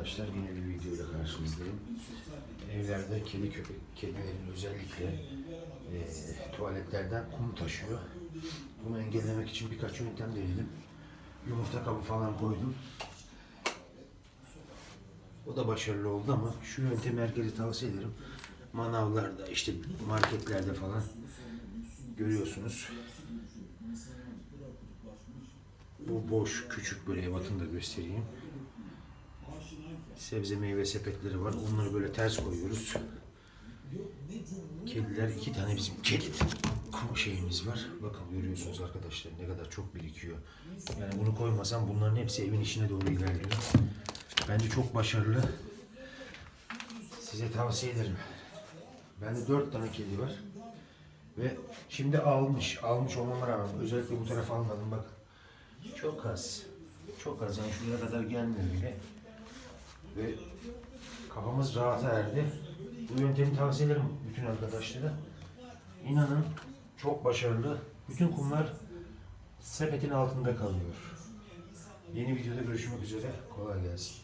arkadaşlar yine bir videoyla karşınızdayım. Evlerde kedi köpek, kedilerin özellikle e, tuvaletlerden kum taşıyor. Bunu engellemek için birkaç yöntem denedim. Yumurta kabı falan koydum. O da başarılı oldu ama şu yöntemi herkese tavsiye ederim. Manavlarda, işte marketlerde falan görüyorsunuz. Bu boş, küçük böyle ebatını da göstereyim. Sebze meyve sepetleri var. Onları böyle ters koyuyoruz. Kediler, iki tane bizim kedi şeyimiz var. Bakın görüyorsunuz arkadaşlar ne kadar çok birikiyor. Yani bunu koymasam bunların hepsi evin içine doğru ilerliyor. Bence çok başarılı. Size tavsiye ederim. Bende dört tane kedi var. Ve şimdi almış. Almış olmama rağmen özellikle bu tarafa almadım bak. Çok az. Çok az yani şuraya kadar gelmiyor bile. Ve kafamız rahata erdi. Bu yöntemi tavsiye ederim bütün arkadaşlara. İnanın çok başarılı. Bütün kumlar sepetin altında kalıyor. Yeni videoda görüşmek üzere. Kolay gelsin.